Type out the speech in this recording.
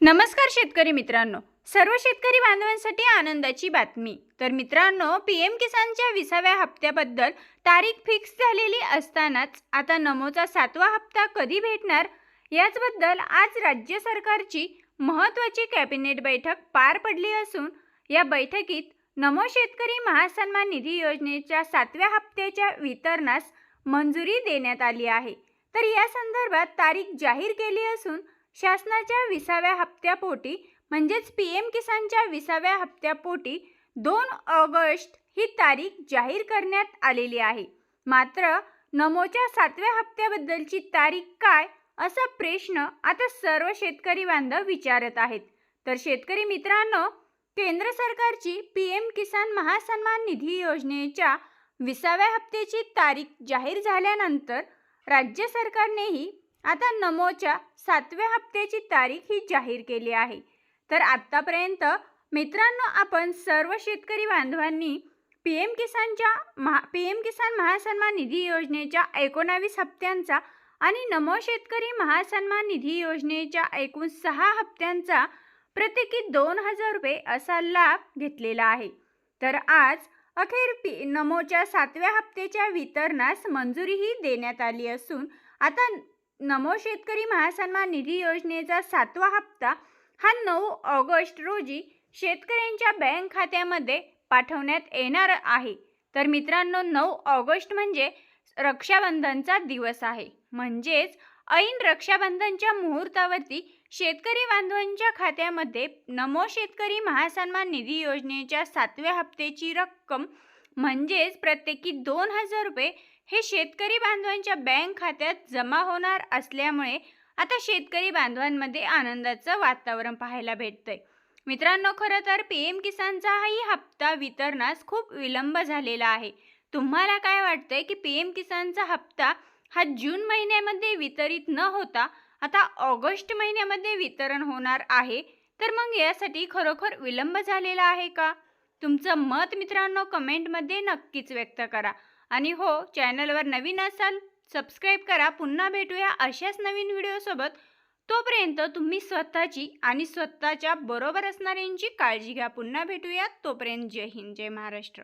नमस्कार शेतकरी मित्रांनो. सर्व शेतकरी बांधवांसाठी आनंदाची बातमी. तर मित्रांनो पी एम किसानच्या विसाव्या हप्त्याबद्दल तारीख फिक्स झालेली असतानाच आता नमोचा सातवा हप्ता कधी भेटणार? याचबद्दल आज राज्य सरकारची महत्त्वाची कॅबिनेट बैठक पार पडली असून या बैठकीत नमो शेतकरी महासन्मान निधी योजनेच्या सातव्या हप्त्याच्या वितरणास मंजुरी देण्यात आली आहे. तर या संदर्भात तारीख जाहीर केली असून शासनाच्या विसाव्या हप्त्यापोटी म्हणजेच पी एम किसानच्या विसाव्या हप्त्यापोटी दोन ऑगस्ट ही तारीख जाहीर करण्यात आलेली आहे. मात्र नमोच्या सातव्या हप्त्याबद्दलची तारीख काय असा प्रश्न आता सर्व शेतकरी बांधव विचारत आहेत. तर शेतकरी मित्रांनो केंद्र सरकारची पी एम किसान महासन्मान निधी योजनेच्या विसाव्या हप्त्याची तारीख जाहीर झाल्यानंतर राज्य सरकारनेही आता नमोच्या सातव्या हप्त्याची तारीख ही जाहीर केली आहे. तर आत्तापर्यंत मित्रांनो आपण सर्व शेतकरी बांधवांनी पी एम किसानच्या महा पी एम किसान महासन्मान निधी योजनेच्या एकोणावीस हप्त्यांचा आणि नमो शेतकरी महासन्मान निधी योजनेच्या एकूण सहा हप्त्यांचा प्रत्येकी दोन हजार रुपये असा लाभ घेतलेला आहे. तर आज अखेर पी नमोच्या सातव्या हप्त्याच्या वितरणास मंजुरीही देण्यात आली असून आता नमो शेतकरी महासन्मान निधी योजनेचा सातवा हप्ता हा नऊ ऑगस्ट रोजी शेतकऱ्यांच्या बँक खात्यामध्ये पाठवण्यात येणार आहे. तर मित्रांनो नऊ ऑगस्ट म्हणजे रक्षाबंधनचा दिवस आहे. म्हणजेच ऐन रक्षाबंधनच्या मुहूर्तावरती शेतकरी बांधवांच्या खात्यामध्ये नमो शेतकरी महासन्मान निधी योजनेच्या सातव्या हप्त्याची रक्कम म्हणजेच प्रत्येकी दोन हजार रुपये हे शेतकरी बांधवांच्या बँक खात्यात जमा होणार असल्यामुळे आता शेतकरी बांधवांमध्ये आनंदाचं वातावरण पाहायला भेटतंय. मित्रांनो खरं तर पी एम किसानचा हाही हप्ता वितरणास खूप विलंब झालेला आहे. तुम्हाला काय वाटतंय की पी एम किसानचा हप्ता हा जून महिन्यामध्ये वितरित न होता आता ऑगस्ट महिन्यामध्ये वितरण होणार आहे? तर मग यासाठी खरोखर विलंब झालेला आहे का? तुमचं मत मित्रांनो कमेंटमध्ये नक्कीच व्यक्त करा. आणि हो चॅनलवर नवीन असाल सबस्क्राईब करा. पुन्हा भेटूया अशाच नवीन व्हिडिओसोबत. तोपर्यंत तुम्ही स्वतःची आणि स्वतःच्या बरोबर असणाऱ्यांची काळजी घ्या. पुन्हा भेटूया. तोपर्यंत जय हिंद जय महाराष्ट्र.